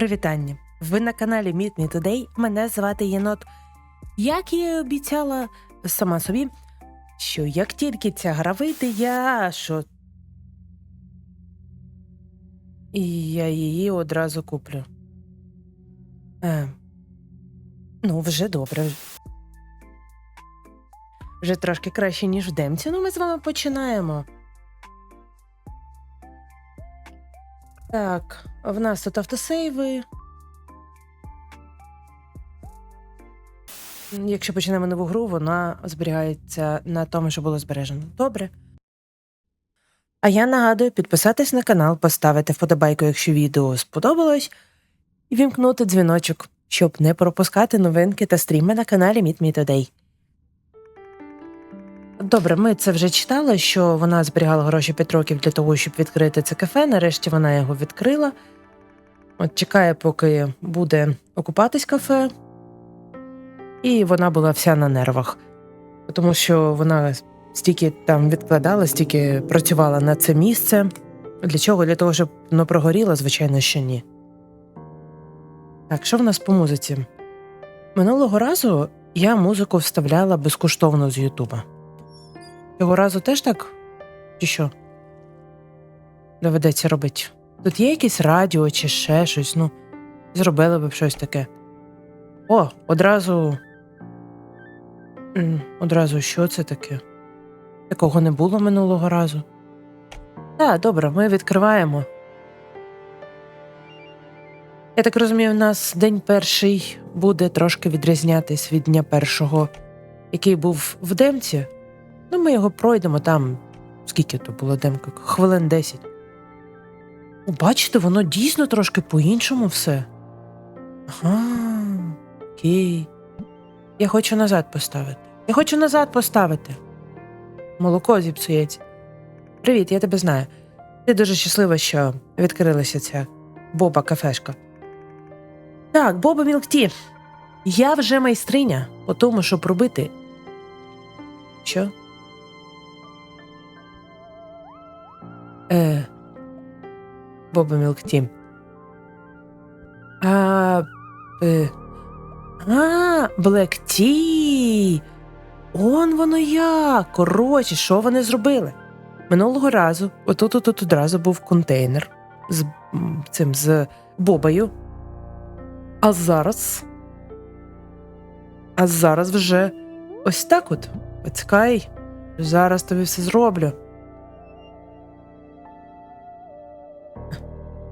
Привітання! Ви на каналі Meet Me Today. Мене звати Єнот. Як і обіцяла сама собі, що як тільки ця гра вийде, я що. І я її одразу куплю. Е, ну, вже добре. Вже трошки краще, ніж в демці. Ну, ми з вами починаємо. Так, в нас тут автосейви. Якщо почнемо нову гру, вона зберігається на тому, що було збережено. Добре. А я нагадую підписатись на канал, поставити вподобайку, якщо відео сподобалось, і вімкнути дзвіночок, щоб не пропускати новинки та стріми на каналі Meet Me Today. Добре, ми це вже читали, що вона зберігала гроші 5 років для того, щоб відкрити це кафе. Нарешті вона його відкрила. От чекає, поки буде окупатись кафе. І вона була вся на нервах, тому що вона стільки там відкладала, стільки працювала на це місце. Для чого? Для того, щоб воно прогоріло, звичайно, що ні. Так, що в нас по музиці? Минулого разу я музику вставляла безкоштовно з Ютуба. Цього разу теж так? Чи що? Доведеться робити. Тут є якесь радіо чи ще щось, ну, зробили б щось таке. О, одразу. Одразу що це таке? Такого не було минулого разу. Так, добре, ми відкриваємо. Я так розумію, у нас день перший буде трошки відрізнятись від дня першого, який був в демці. Ну, ми його пройдемо там. Скільки то було демка? Хвилин 10. О, бачите, воно дійсно трошки по-іншому все. Ага, окей. Я хочу назад поставити. Я хочу назад поставити. Молоко зіпсується. Привіт, я тебе знаю. Ти дуже щаслива, що відкрилася ця Боба кафешка. Так, Боба Мілкті. Я вже майстриня по тому, щоб робити. Що? Е, Боба Мілкті. А, е, а, Блек Ті. Он воно як. Коротше, що вони зробили? Минулого разу, отут тут одразу був контейнер з цим з бобою. А зараз. А зараз вже ось так от. Почекай. Зараз тобі все зроблю.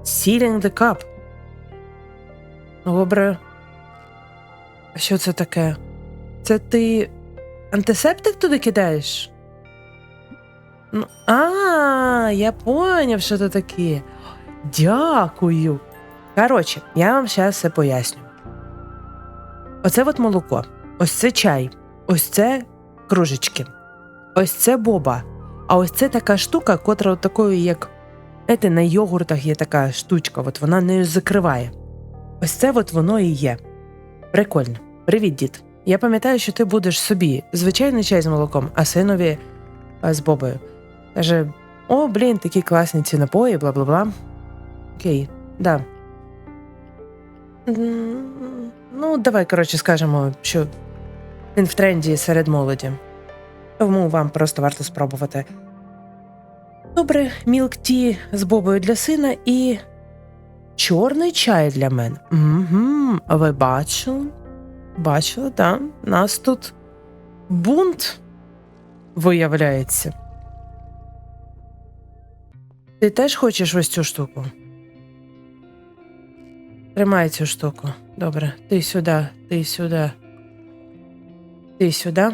Sealing the cup. Добре. А що це таке? Це ти антисептик туди кидаєш? Ну, а, я поняв, що це таке. Дякую. Коротше, я вам зараз все поясню. Оце от молоко, ось це чай, ось це кружечки, ось це боба. А ось це така штука, котра от такою, як знаєте, на йогуртах є така штучка, от вона нею закриває. Ось це от воно і є. Прикольно. Привіт, дід. Я пам'ятаю, що ти будеш собі звичайний чай з молоком, а синові з бобою. Каже: О, блін, такі класні ці напої, бла бла бла. Окей, да. Ну, давай, коротше, скажемо, що він в тренді серед молоді. Тому вам просто варто спробувати. Добре, мілк ті з бобою для сина і чорний чай для мене. Угу, ви бачили? Бачили, так? Нас тут бунт виявляється. Ти теж хочеш ось цю штуку? Тримай цю штуку. Добре, ти сюди, ти сюди. Ти сюди.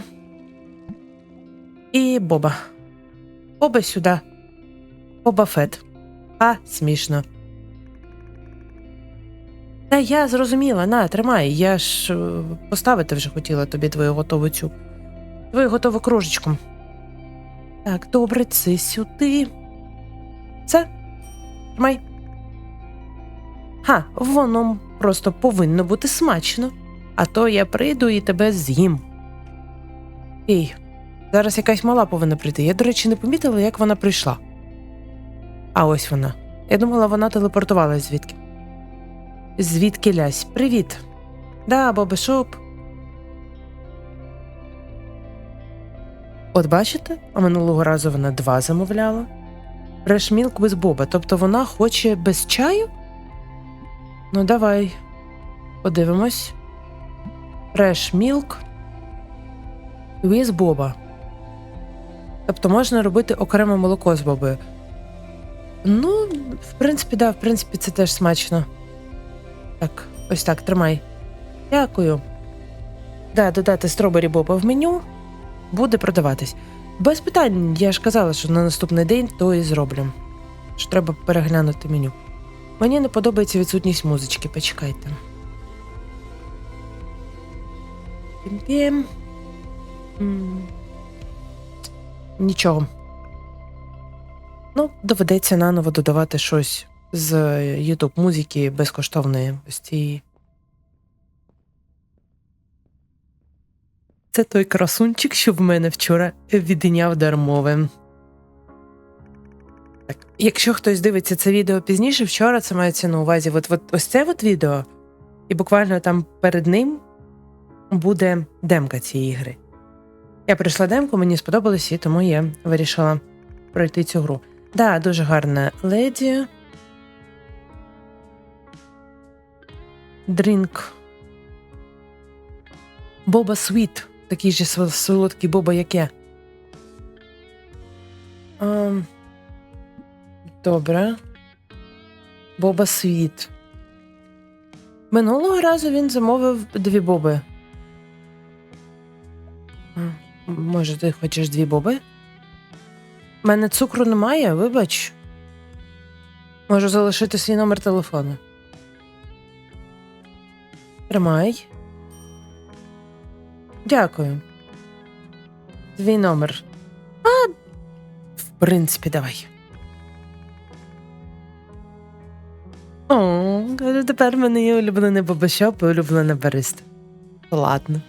І Боба. Боба сюди. Боба Фет. А, смішно. Та я зрозуміла, на, тримай. Я ж е, поставити вже хотіла тобі твою готову цю. Твою готову кружечку. Так, добре, це сюди. Це? Тримай. Ха, воно просто повинно бути смачно. А то я прийду і тебе з'їм. Ей, зараз якась мала повинна прийти. Я, до речі, не помітила, як вона прийшла. А ось вона. Я думала, вона телепортувалась звідки. Звідки лясь? Привіт. Да, Боби Шоп. От бачите, а минулого разу вона два замовляла. Фрешмілк без Боба. Тобто вона хоче без чаю? Ну, давай. Подивимось. Фрешмілк with Боба. Тобто можна робити окреме молоко з бобою. Ну, в принципі, да, в принципі, це теж смачно. Так, ось так, тримай. Дякую. Да, додати стробері боба в меню буде продаватись. Без питань, я ж казала, що на наступний день то і зроблю. Що треба переглянути меню. Мені не подобається відсутність музички, почекайте. Пім-пім. Нічого. Ну, доведеться наново додавати щось з YouTube музики безкоштовної ось. Це той красунчик, що в мене вчора відійняв дармовим. Так, якщо хтось дивиться це відео пізніше, вчора це мається на увазі. От, от ось це от відео, і буквально там перед ним буде демка цієї гри. Я прийшла демку, мені сподобалось, і тому я вирішила пройти цю гру. Да, дуже гарна леді. Дрінк. Боба Світ. Такий же сол- солодкий боба, як я. Ем, добре. Боба Світ. Минулого разу він замовив дві боби. Може, ти хочеш дві боби? У мене цукру немає, вибач. Можу залишити свій номер телефону. Тримай. Дякую. Твій номер. А, в принципі, давай. О, тепер в мене є улюблений бабашоп і улюблена бариста. Ладно.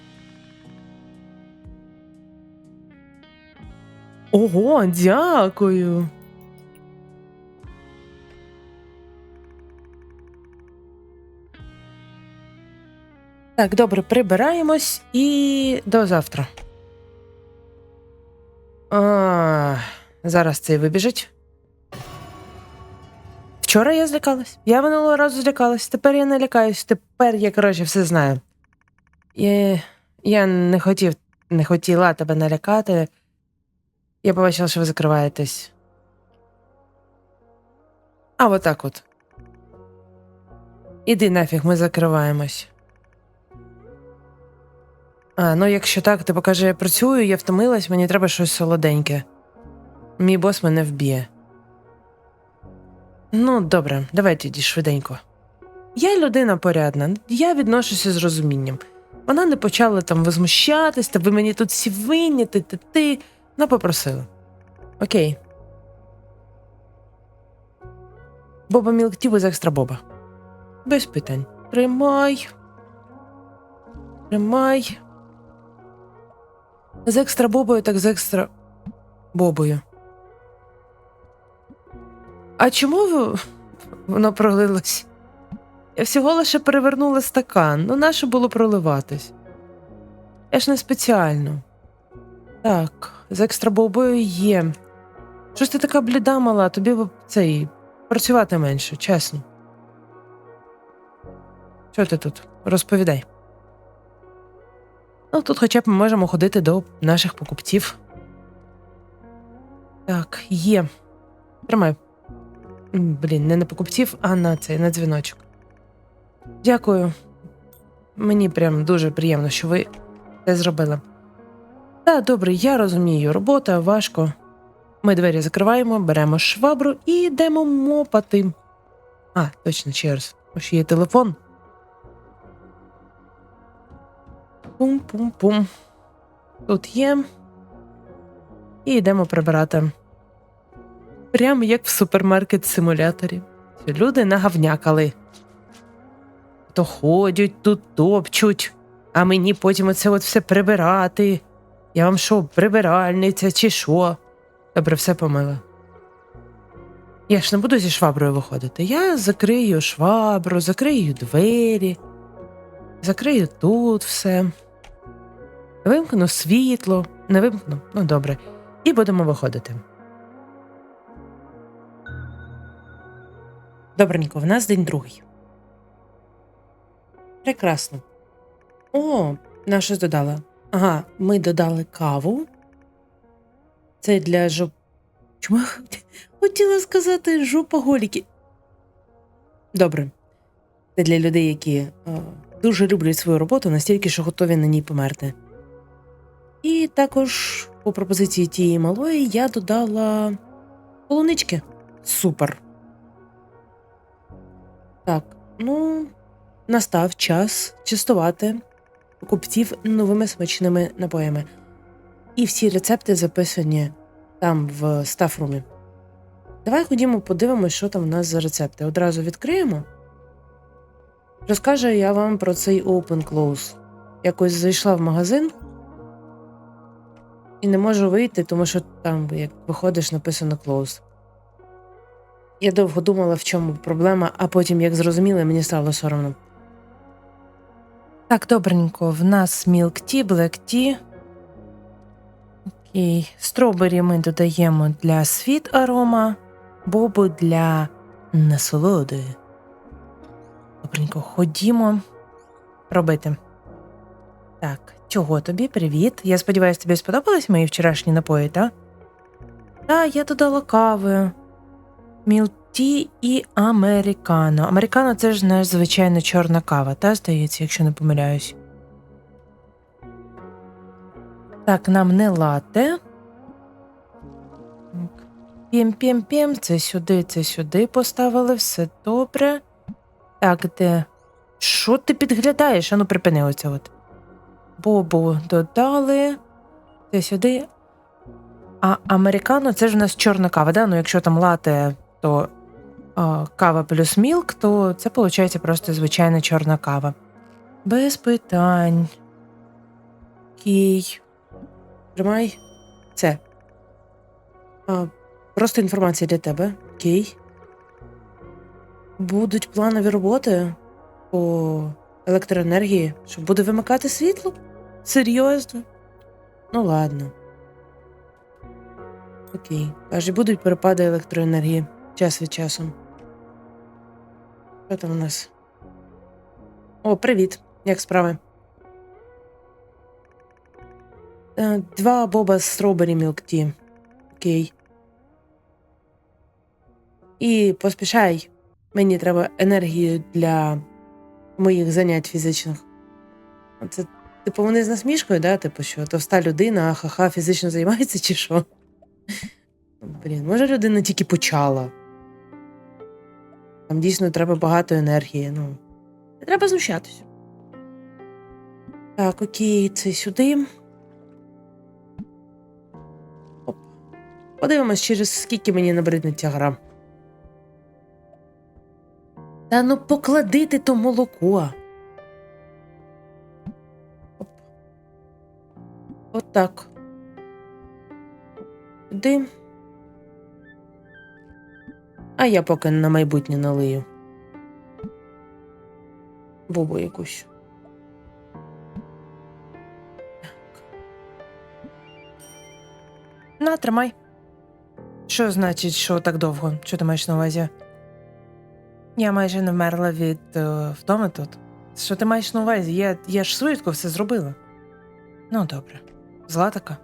Ого, дякую. Так, добре, прибираємось і до завтра. А, зараз цей вибіжить. Вчора я злякалась. Я минулого разу злякалась. Тепер я не лякаюсь. Тепер я, коротше, все знаю. Я, я не хотів, не хотіла тебе налякати. Я побачила, що ви закриваєтесь. А отак от. Іди нафіг, ми закриваємось. А, ну якщо так, то покаже, я працюю, я втомилась, мені треба щось солоденьке. Мій бос мене вб'є. Ну, добре, давай тоді швиденько. Я людина порядна, я відношуся з розумінням. Вона не почала там возмущатись, та ви мені тут всі винні, ти ти ти. Ну, попросила. Окей. Боба Мілктів із екстра Боба. Без питань. Тримай. Тримай. З екстра бобою, так з екстра бобою. А чому воно пролилось? Я всього лише перевернула стакан. Ну, нащо було проливатись? Я ж не спеціально. Так, з екстра бобою є. Щось ти така бліда мала, тобі б цей працювати менше, чесно. Що ти тут? Розповідай. Ну, тут хоча б ми можемо ходити до наших покупців. Так, є. Тримай. Блін, не на покупців, а на цей, на дзвіночок. Дякую. Мені прям дуже приємно, що ви це зробили. Так, добре, я розумію, робота важко. Ми двері закриваємо, беремо швабру і йдемо мопати. А, точно, ще раз. Ось є телефон. Пум-пум-пум. Тут є. І йдемо прибирати. Прямо як в супермаркет-симуляторі. Люди нагавнякали. То ходять, тут топчуть, а мені потім оце от все прибирати. Я вам що, прибиральниця чи що? Добре, все помила. Я ж не буду зі шваброю виходити. Я закрию швабру, закрию двері, закрию тут все. Вимкну світло, не вимкну, ну добре. І будемо виходити. Добренько, в нас день другий. Прекрасно. О, на щось додала. Ага, ми додали каву. Це для жоп. Чому хотіла сказати жопоголіки? Добре. Це для людей, які е, дуже люблять свою роботу, настільки, що готові на ній померти. І також по пропозиції тієї малої я додала полунички. Супер. Так, ну, настав час частувати покупців новими смачними напоями. І всі рецепти записані там в стафрумі. Давай ходімо, подивимось, що там в нас за рецепти. Одразу відкриємо. Розкажу я вам про цей Open Close. Якось зайшла в магазин і не можу вийти, тому що там, як виходиш, написано Close. Я довго думала, в чому проблема, а потім, як зрозуміла, мені стало соромно. Так, добренько, в нас Milk Tea, Black Tea. Окей. Стробері ми додаємо для світ арома, бобу для насолоди. Добренько, ходімо робити. Так, чого тобі? Привіт. Я сподіваюся, тобі сподобались мої вчорашні напої, так? Так, я додала кави. Мілті і американо. Американо це ж наш звичайно чорна кава, та здається, якщо не помиляюсь. Так, нам не лате. Пім-пім-пім, це сюди, це сюди поставили, все добре. Так, де. Що ти підглядаєш? Ану, припини оце от. Бобу додали. Це сюди. А американо це ж у нас чорна кава, да? Ну, якщо там лате, то кава плюс мілк, то це виходить просто звичайна чорна кава. Без питань. Окей. Тримай це. А, просто інформація для тебе. Окей. Будуть планові роботи по електроенергії, що буде вимикати світло? Серйозно? Ну ладно. Окей. Каже, будуть перепади електроенергії час від часу. Що там у нас? О, привіт. Як справи? Е, Два боба стробері Milk Tea. Окей. І поспішай. Мені треба енергії для моїх занять фізичних. Це, типу, вони з насмішкою, да? Типу, що товста людина, ха-ха, фізично займається чи що? Блін, може людина тільки почала. Там дійсно треба багато енергії, ну. Треба знущатися. Так, окей, це сюди. Оп. Подивимось, через скільки мені набридне ця гра. Та ну поклади ти то молоко. Оп. Отак. Сюди. А я поки на майбутнє налию. Бобу якусь. На, тримай. Що значить, що так довго? Що ти маєш на увазі? Я майже не вмерла від е, втоми тут. Що ти маєш на увазі? Я, я ж швидко все зробила. Ну, добре. Зла така.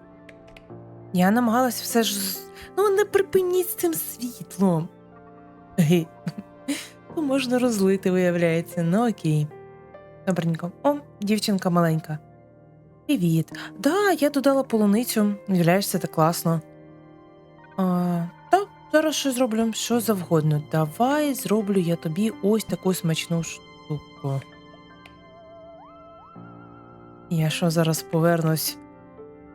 Я намагалась все ж. Ну, не припиніть з цим світлом. Ге. Ну, можна розлити, виявляється. Ну окей. Добренько. О, дівчинка маленька. Привіт. Да, я додала полуницю. Виявляєш, це так класно. А, та, зараз що зроблю? Що завгодно. Давай зроблю я тобі ось таку смачну штуку. Я що зараз повернусь,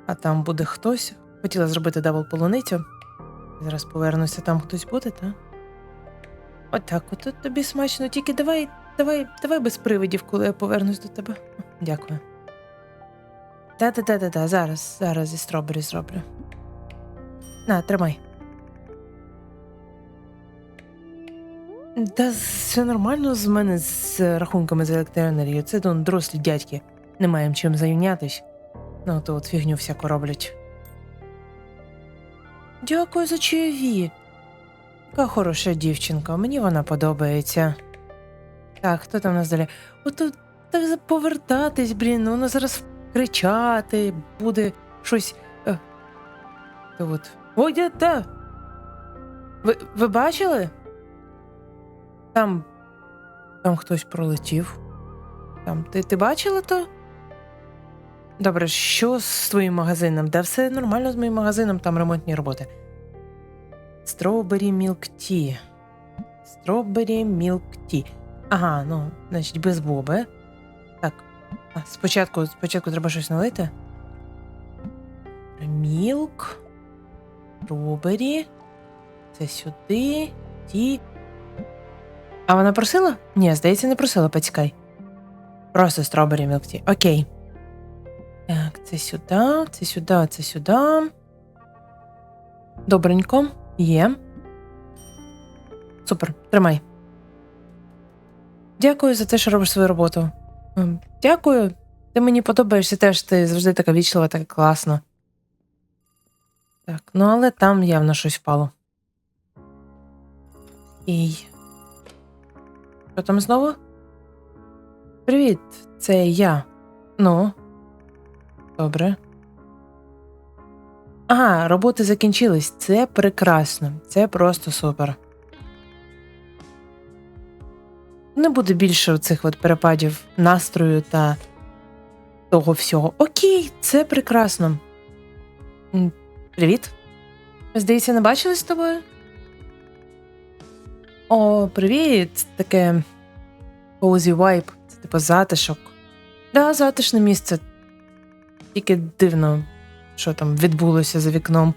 а там буде хтось. Хотіла зробити дабл полуницю. Зараз повернуся, там хтось буде, так? Отак, от от тобі смачно, тільки давай, давай, давай без привидів, коли я повернусь до тебе. Дякую. Та-та-та-та-та, зараз, зараз зі стробері зроблю. На, тримай. Та все нормально з мене з рахунками за електроенергію. Це то дорослі дядьки. Не маємо чим зайнятись. Ну, то от фігню всяку роблять. Дякую за чайові. Яка хороша дівчинка, мені вона подобається. Так, хто там у нас далі? Ото так повертатись, блін, воно зараз кричати, буде щось. Е, от. Ой, де, де? Ви, ви бачили? Там. Там хтось пролетів. Там. Ти, ти бачила то? Добре, що з твоїм магазином? Да все нормально з моїм магазином, там ремонтні роботи. Strawberry Milk Tea. Strawberry Milk Tea. Ага, ну, значить, без боби. Так. А, спочатку, спочатку треба щось налити. Мілк. Strawberry. Це сюди. Ті. А вона просила? Ні, здається, не просила, почекай. Просто Strawberry Milk Tea. Окей. Так, це сюди, це сюди, це сюди. Добренько. Є. Супер, тримай. Дякую за те, що робиш свою роботу. Ем, Дякую. Ти мені подобаєшся теж, ти завжди така вічлива, так класно. Так, ну але там явно щось впало. Ій. Що там знову? Привіт, це я. Ну. Добре. Ага, роботи закінчились. Це прекрасно. Це просто супер. Не буде більше цих перепадів настрою та того всього. Окей, це прекрасно. Привіт. Здається, не бачились з тобою? О, привіт! Таке cozy vibe. Це типу затишок. Да, затишне місце. Тільки дивно, що там відбулося за вікном.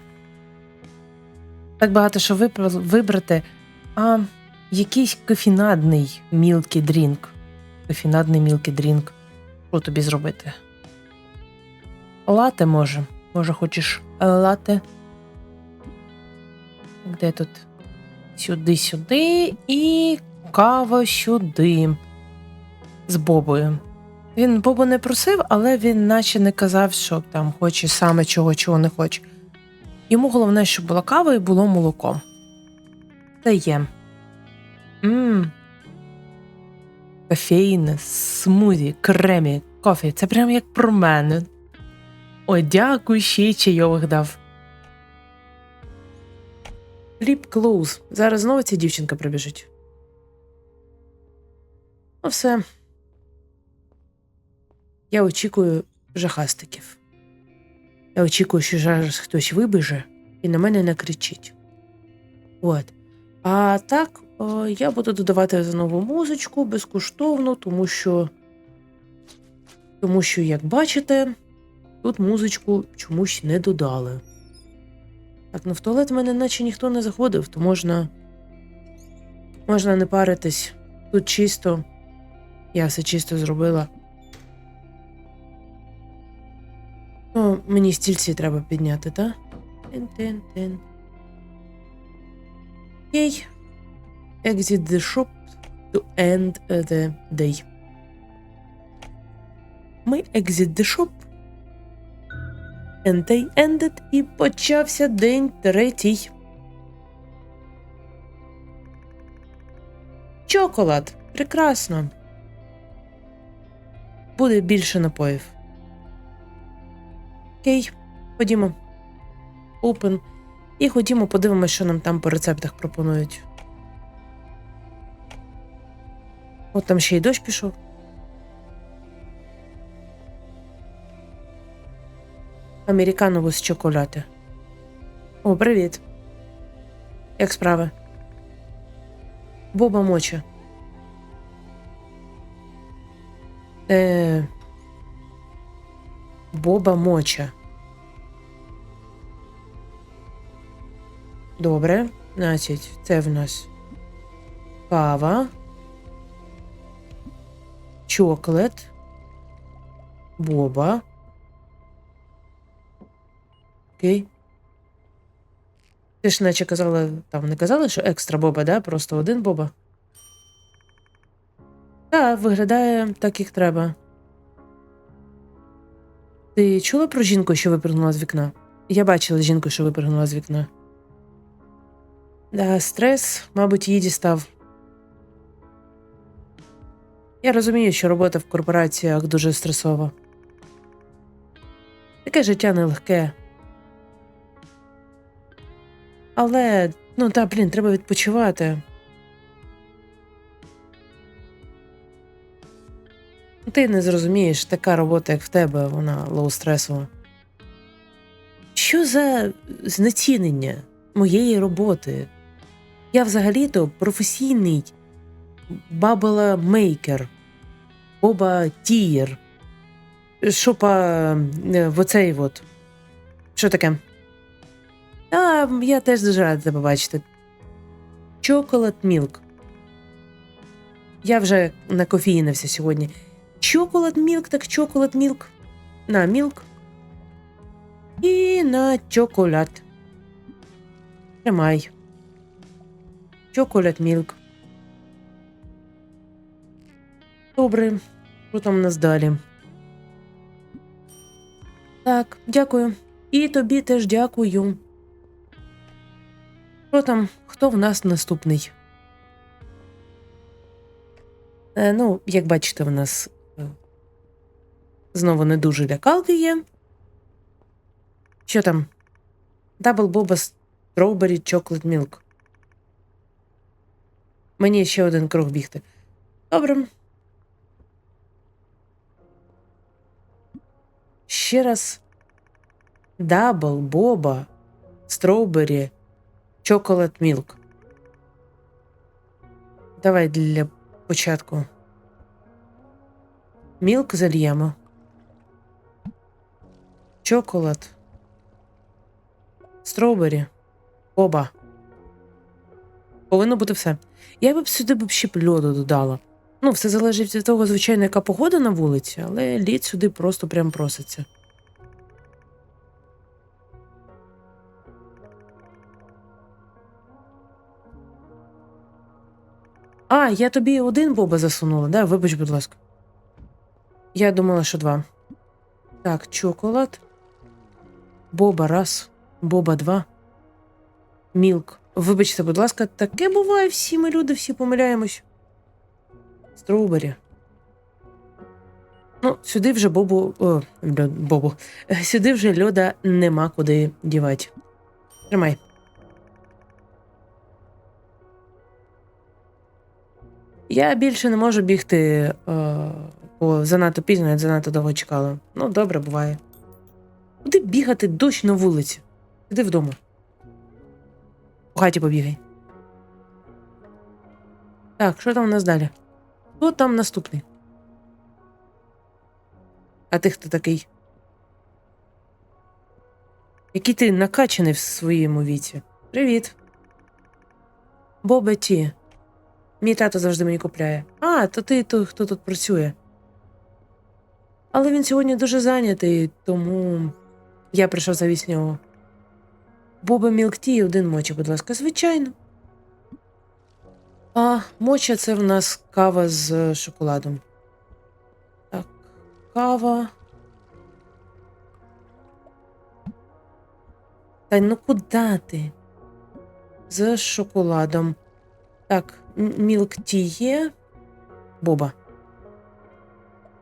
Так багато що вибрати, а якийсь кофінадний мілкі дрінк. Кофінадний мілкі дрінк. Що тобі зробити? Лате може. Може, хочеш лате? Де тут? Сюди, сюди і кава сюди. З Бобою. Він Бобу не просив, але він наче не казав, що там хоче саме чого, чого не хоче. Йому головне, щоб була кава і було молоко. Це є. Мм. Кофеїн, смузі, кремі, кофе. Це прям як про мене. Ой, дякую, ще й чайових дав. Ліп клоуз. Зараз знову ця дівчинка прибіжить. Ну, все. Я очікую жахастиків. Я очікую, що зараз хтось вибіже і на мене накричить. От. А так, о, я буду додавати знову музичку безкоштовно, тому що, тому що, як бачите, тут музичку чомусь не додали. Так, ну в туалет в мене наче ніхто не заходив, то можна. Можна не паритись. Тут чисто. Я все чисто зробила. Мені стільці треба підняти, так? Тин-тин-тин. Окей. Exit the shop to end the day. Ми exit the shop. And they ended і почався день третій. Чоколад. Прекрасно. Буде більше напоїв. Окей, ходімо. Open. І ходімо, подивимося, що нам там по рецептах пропонують. От там ще й дощ пішов. Американо з чоколяти. О, привіт. Як справи? Боба моча. Е... Боба моча. Добре. Значить, це в нас кава. Чоклет. Боба. Окей. Ти ж наче казала, там не казали, що екстра боба, да? Просто один боба. Так, виглядає так, як треба. Ти чула про жінку, що випрыгнула з вікна? Я бачила жінку, що випрыгнула з вікна. Да, стрес, мабуть, її дістав. Я розумію, що робота в корпораціях дуже стресова. Таке життя нелегке. Але, ну та, блін, треба відпочивати. Ти не зрозумієш, така робота, як в тебе, вона лоу-стресова. Що за знецінення моєї роботи? Я взагалі-то професійний бабела мейкер, боба тієр. Шопа е, в оцей от. Що таке? А, я теж дуже рада тебе бачити. Чоколад мілк. Я вже накофеїнився сьогодні. Чоколад мілк, так чоколад мілк. На мілк. І на чоколад. Тримай. Чоколад мілк. Добре. Що там у нас далі? Так, дякую. І тобі теж дякую. Що там? Хто в нас наступний? Е, ну, як бачите, в нас знову не дуже лякалки є. Що там? Дабл Боба Strawberry Chocolate Milk. Мені ще один крок бігти. Добре. Ще раз. Дабл Боба Strawberry Chocolate Milk. Давай для початку. Мілк зальємо. Чоколад. Строубері. Боба. Повинно бути все. Я б сюди б ще льоду додала. Ну, все залежить від того, звичайно, яка погода на вулиці, але лід сюди просто прям проситься. А, я тобі один боба засунула, да? Вибач, будь ласка. Я думала, що два. Так, чоколад. Боба раз, боба два. Мілк. Вибачте, будь ласка, таке буває, всі ми люди, всі помиляємось. Строубері. Ну, сюди вже бобу. О, бобу. Сюди вже льода нема куди дівати. Тримай. Я більше не можу бігти, е, бо занадто пізно, я занадто довго чекала. Ну, добре, буває. Куди бігати дощ на вулиці? Іди вдома. У хаті побігай. Так, що там у нас далі? Хто там наступний? А ти хто такий? Який ти накачаний в своєму віці? Привіт. Бобе Ті. Мій тато завжди мені купляє. А, то ти той, хто тут працює. Але він сьогодні дуже зайнятий, тому я прийшов завість нього. Боба Мілкті і один моча, будь ласка, звичайно. А моча це в нас кава з шоколадом. Так, кава. Та ну куди ти? З шоколадом. Так, мілк ті є. Боба.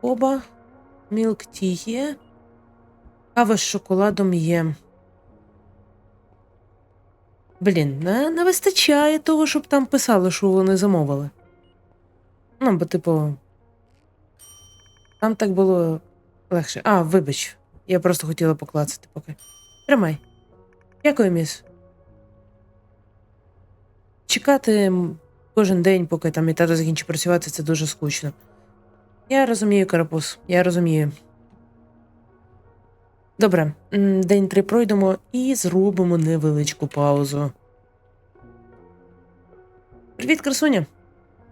Боба. Мілк ті є. Кава з шоколадом є. Блін, не, не вистачає того, щоб там писали, що вони замовили. Ну, бо, типу. Там так було легше. А, вибач, я просто хотіла поклацати поки. Тримай. Дякую, міс. Чекати кожен день, поки там і тато закінчить працювати, це дуже скучно. Я розумію, карапуз, я розумію. Добре, день три пройдемо і зробимо невеличку паузу. Привіт, красуня.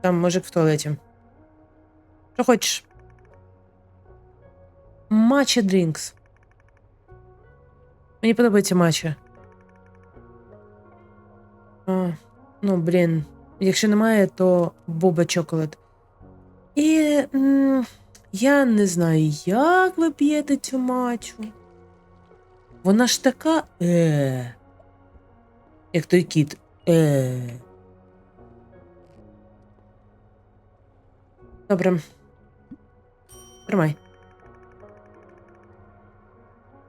Там мужик в туалеті. Що хочеш? Матча Дрінкс. Мені подобається матча. А, ну, блін. Якщо немає, то Боба Чоколад. І м, я не знаю, як ви п'єте цю мачу. Вона ж така. Е. Як той кіт. Е. Добре. Тримай.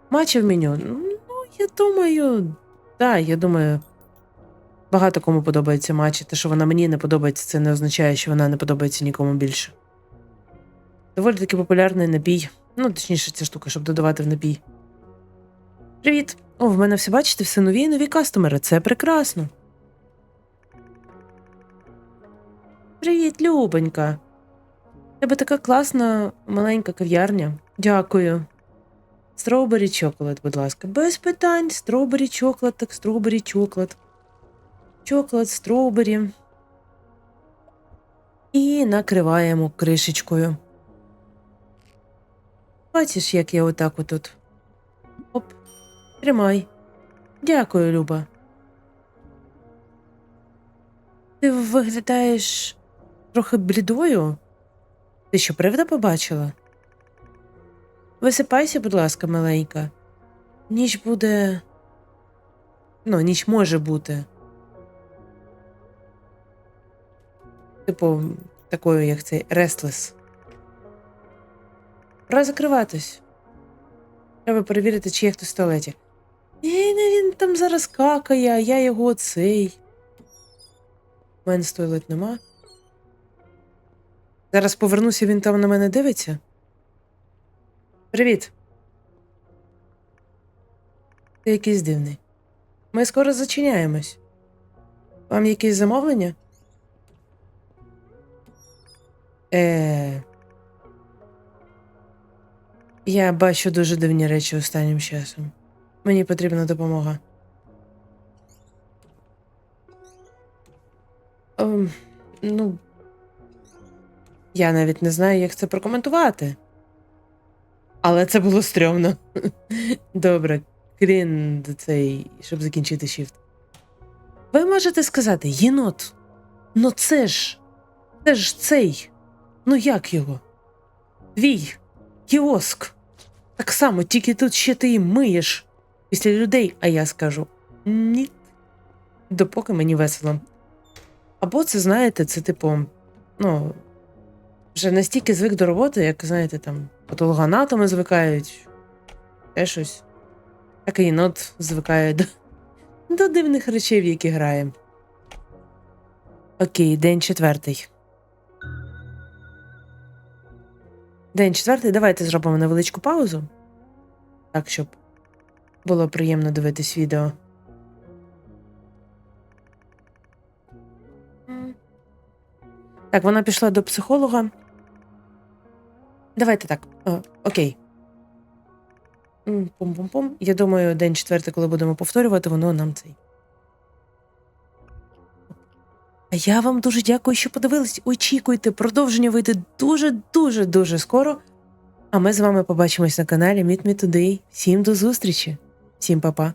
Матча в меню. Ну, я думаю. Так, я думаю. Багато кому подобається матчі. Те, що вона мені не подобається, це не означає, що вона не подобається нікому більше. Доволі таки популярний напій. Ну, точніше, ця штука, щоб додавати в напій. Привіт! О, в мене все бачите, все нові і нові кастомери. Це прекрасно. Привіт, Любонька. В Тебе така класна маленька кав'ярня. Дякую. Строубері чоколад, будь ласка. Без питань. Строубері чоколад, так строубері чоколад. Чоколад, строубері. І накриваємо кришечкою. Бачиш, як я отак отут. Тримай. Дякую, Люба. Ти виглядаєш трохи блідою. Ти що, привида побачила? Висипайся, будь ласка, маленька. Ніч буде. Ну, ніч може бути. Типу, такою, як цей Restless. Пора закриватись. Треба перевірити, чи є хтось в туалеті. Ні, не він там зараз какає, а я його цей. У мене туалет нема. Зараз повернуся, він там на мене дивиться. Привіт. Ти якийсь дивний. Ми скоро зачиняємось. Вам якесь замовлення? Е. Я бачу дуже дивні речі останнім часом. Мені потрібна допомога. Ем, ну, я навіть не знаю, як це прокоментувати. Але це було стрьомно. Добре, крін цей, щоб закінчити шіфт. Ви можете сказати, єнот. Ну це ж. Це ж цей. Ну як його? Твій кіоск. Так само, тільки тут ще ти і миєш після людей, а я скажу ні. Допоки мені весело. Або це, знаєте, це типу, ну, вже настільки звик до роботи, як, знаєте, там, патологоанатоми звикають, те щось. Так і єнот звикає до, до дивних речей, в які грає. Окей, день четвертий. День четвертий, давайте зробимо невеличку паузу. Так, щоб було приємно дивитись відео. Так, вона пішла до психолога. Давайте так. О, окей. М, Пум-пум-пум. Я думаю, день четвертий, коли будемо повторювати, воно нам цей. А я вам дуже дякую, що подивились. Очікуйте, продовження вийде дуже-дуже дуже скоро. А ми з вами побачимось на каналі Meet Me Today. Всім до зустрічі, всім па-па.